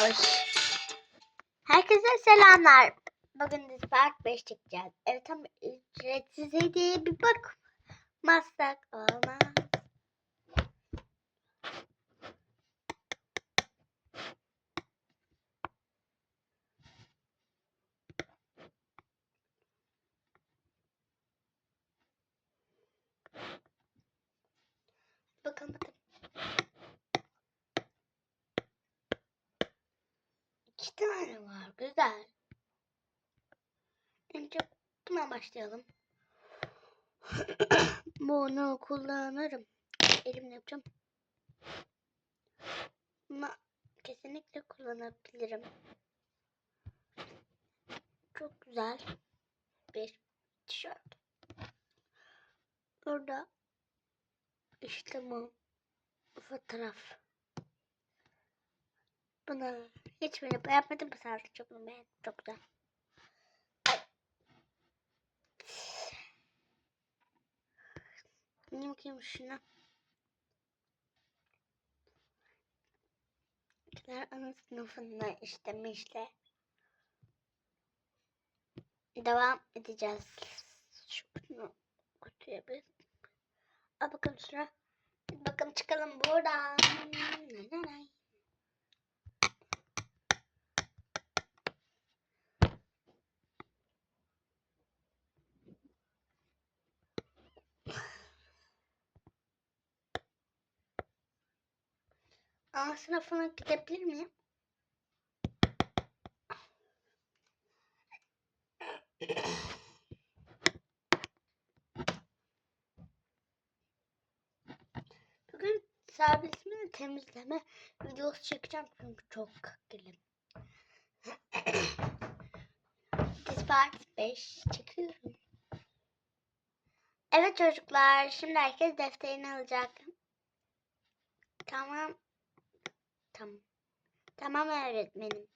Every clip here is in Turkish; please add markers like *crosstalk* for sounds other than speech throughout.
Hoş. Herkese selamlar. Bugün biz part 5 çekeceğiz. Evet tam ücretsiz hediye bir bakmazsak olmaz. Bakalım bakalım. İki tane var. Güzel. Önce buna başlayalım. *coughs* Bunu kullanırım. Elimle yapacağım. Bunu kesinlikle kullanabilirim. Çok güzel bir tişört. Burada işte bu fotoğraf. Bunu hiçbirini beğenmedim. Bu sadece çok beğendim. Çok güzel. Ne bakayım şuna. Kitler ana sınıfında işlemişler. Devam edeceğiz. Şunu kutuya bir. Al bakalım şuna. Bakalım çıkalım buradan. Nay A sınıfına gidebilir miyim? Bugün servisimi temizleme videosu çekeceğim çünkü çok. This part 5 çekiyorum. Evet çocuklar şimdi herkes defterini alacak. Tamam. Tamam. Tamam öğretmenim.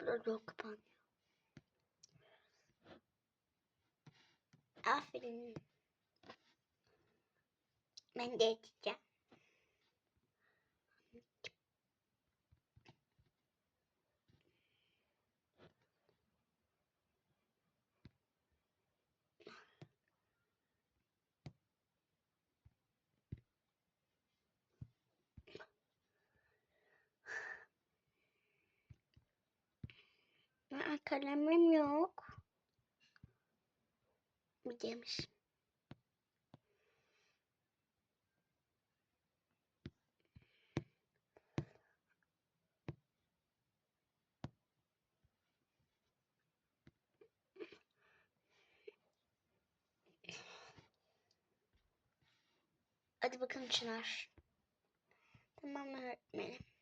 Burada kapanıyor. Aferin. Ben de içeceğim. Aa, kalemim yok. Buradaymış. Hadi bakalım Çınar. Tamam öğretmenim.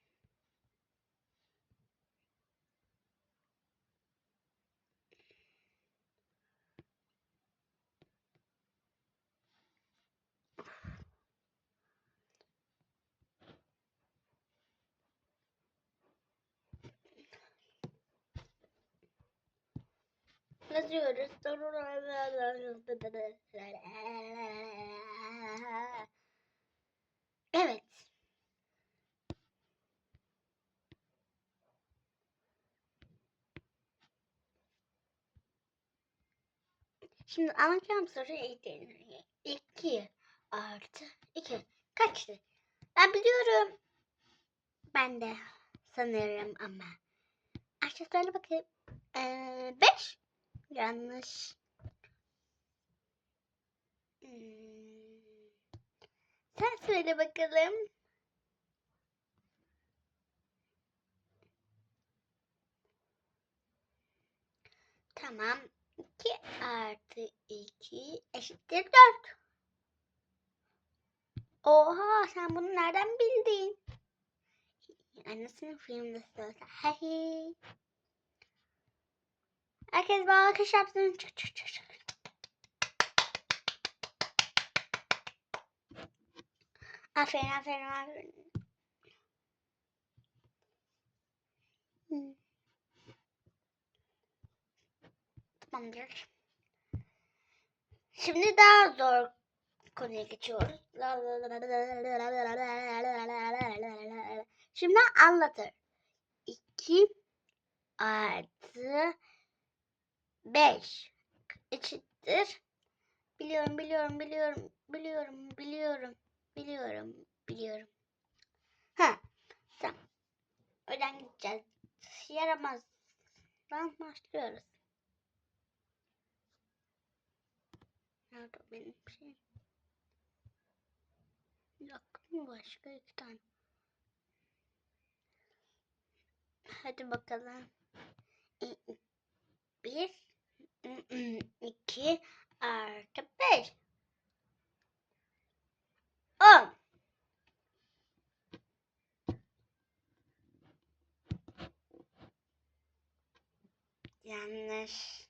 Yazıyoruz. *laughs* Evet. Şimdi anlatacağım soru eğitimleri. 2 artı 2 kaçtı? Ben biliyorum. Ben de sanırım ama. Aşağıya bakayım. 5. Yanlış. Hmm. Sen söyle bakalım. Tamam. 2 artı 2 eşittir 4. Oha sen bunu nereden bildin? Annesinin filmde söylese. Hey. Herkes bir alkış yapsın. Çık çık çık. Aferin aferin aferin. Hmm. Tamamdır. Şimdi daha zor konuya geçiyoruz. Şimdi anlatır. 2 artı 5 eşittir. Biliyorum, biliyorum, biliyorum, biliyorum, biliyorum, biliyorum, biliyorum. Ha, tamam. Öden gideceğiz. Yaramaz. Tamam, başlıyoruz. Nerede benim şey? Yok mu başka iki tane? Hadi bakalım. Bir, iki artı beş. On. Yanlış.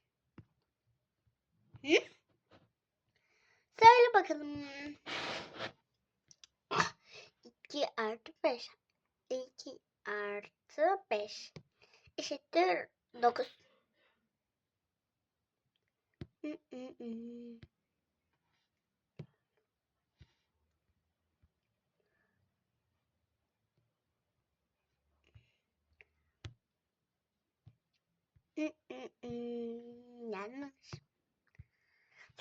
Hı? Söyle bakalım. 2 artı 5. 2 artı 5 eşittir 9. Yanlış.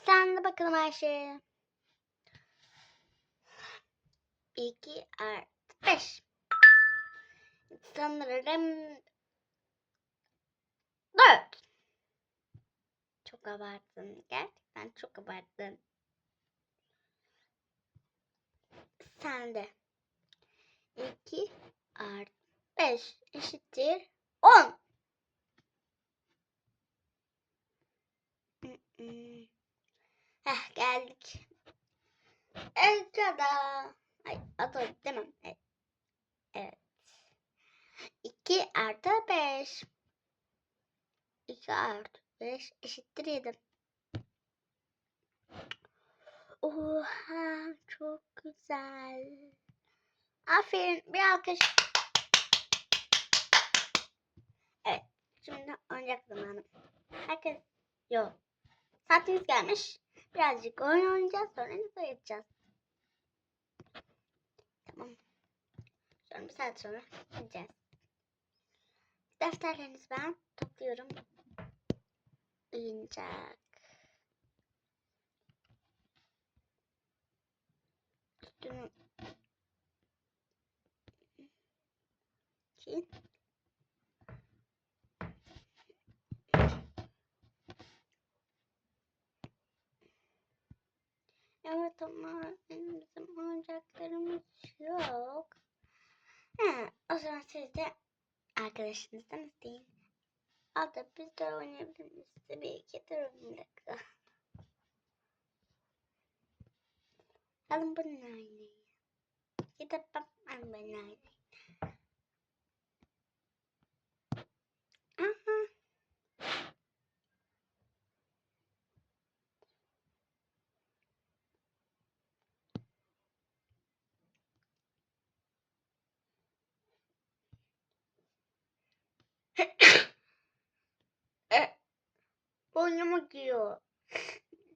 Sen de bakalım Ayşe. 2 artı 5. Sanırım 4. Çok abarttın. Gerçekten çok abarttın. Sen de. 2 artı 5 eşittir 10. Heh geldik. Ekrada. Ay adı demem. Evet. evet. 2 artı 5. 2 artı 5 eşittir 7. Oha çok güzel. Aferin bir alkış. Evet şimdi oyuncak zamanı. Herkes yok. Saatimiz gelmiş. Birazcık oyun oynayacağız sonra ne yapacağız? Tamam. Sonra bir saat sonra gideceğiz. Defterlerinizi ben topluyorum. Oyuncak. Üstünü iki. Evet ama bizim oyuncaklarımız yok. He, o zaman siz de arkadaşınızdan isteyin. Al da biz de oynayabilir miyiz? Tabii ki durun bir dakika. Alın bunu oynayın. Gidip ben bunu oynayayım. Aha. e, *laughs* oynamak yiyor.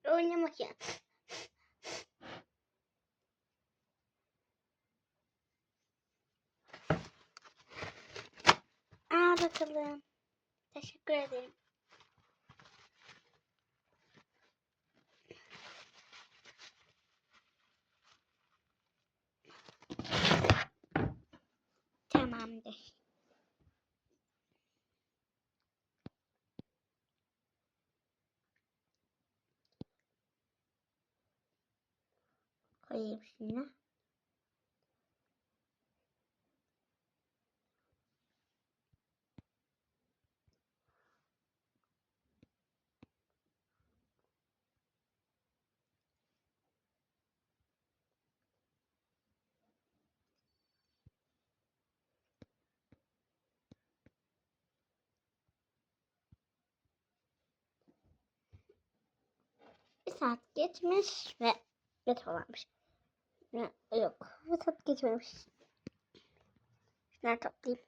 Oynamak ya. Aa bakalım. Teşekkür ederim. koyayım şimdi. saat geçmiş ve geç olanmış. Yok. Bir saat geçmemiş. Şunları toplayayım.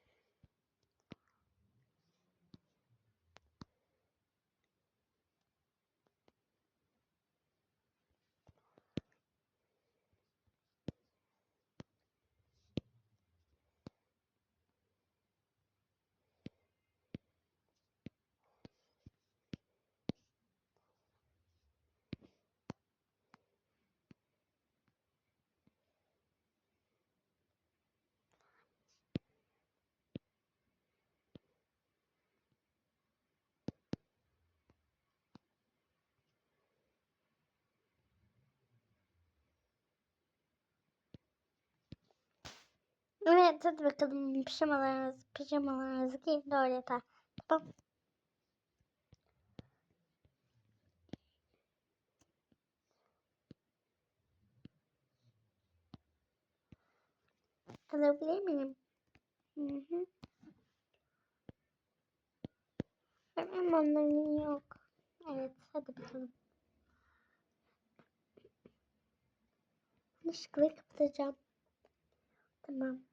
Evet hadi bakalım pijamalarınızı, pijamalarınızı giyin doğru yatağa. Tamam. Alabilir miyim? Hı hı. Benim onların yok. Evet hadi bakalım. Işıkları kapatacağım. Tamam.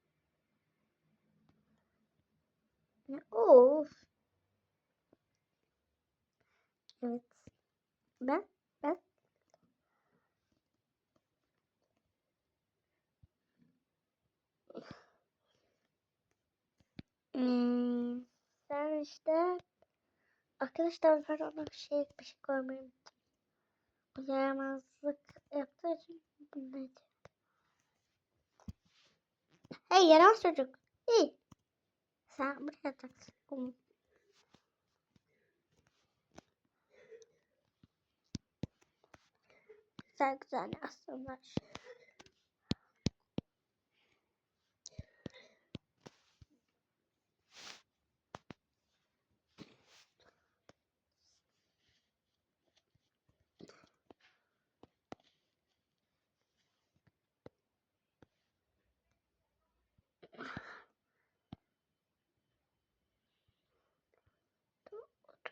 Ne? Of. Evet. Ben, ben. Hmm, sen işte arkadaşlar ben ona bir şey bir şey koymayı unuttum. Bu yaramazlık yaptığı için bunu Hey yaramaz çocuk. Hey. Sen buraya. Oğlum. Güzel güzel aslında.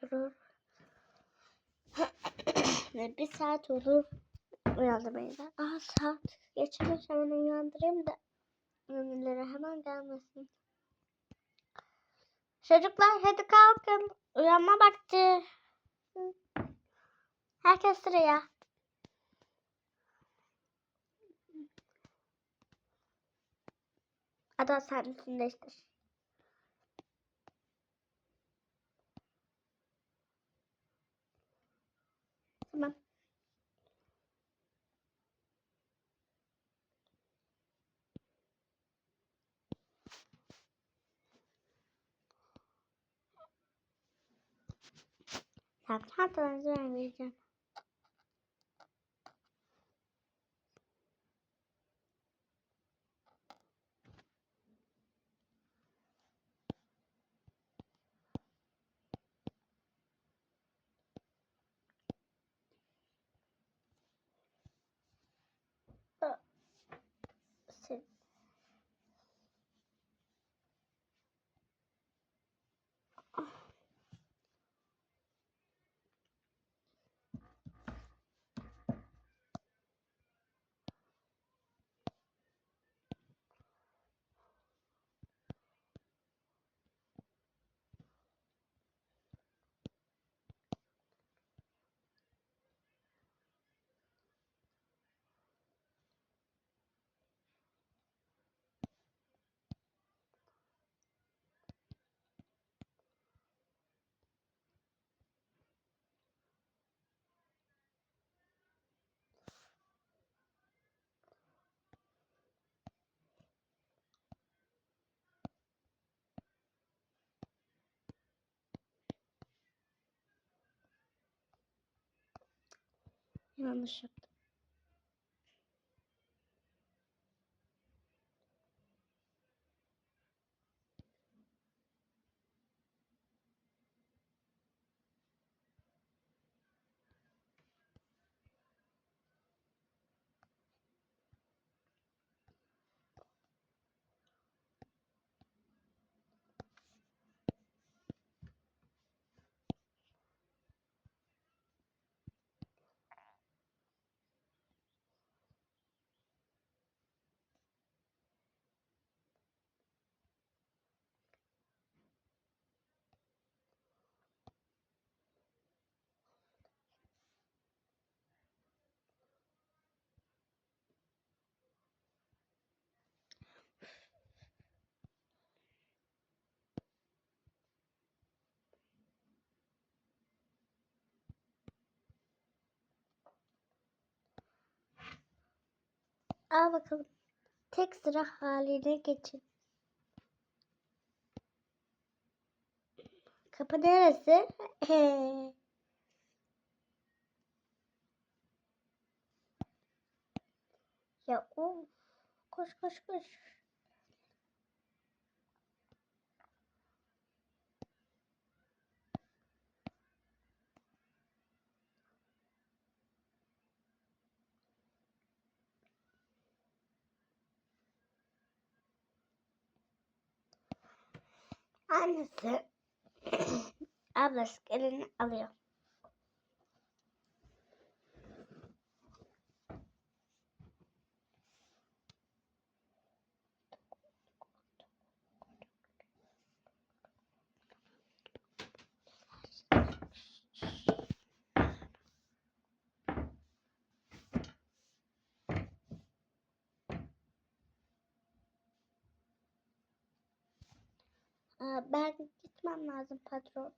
Oturur. *coughs* Bir saat olur. Uyandırmayı da. Aa saat geçmiş hemen uyandırayım da. Ünlülere hemen gelmesin. Çocuklar hadi kalkın. Uyanma vakti. Herkes sıraya. Ada sen değiştir. Tamam. Sen çantanızı vermeyeceğim. Sen. Yanlış yaptım. Al bakalım. Tek sıra haline geçin. Kapı neresi? *laughs* ya of. Koş koş koş. Annesi *clears throat* ablası elini alıyor. Ben gitmem lazım patron.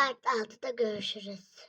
Spike 6'da görüşürüz.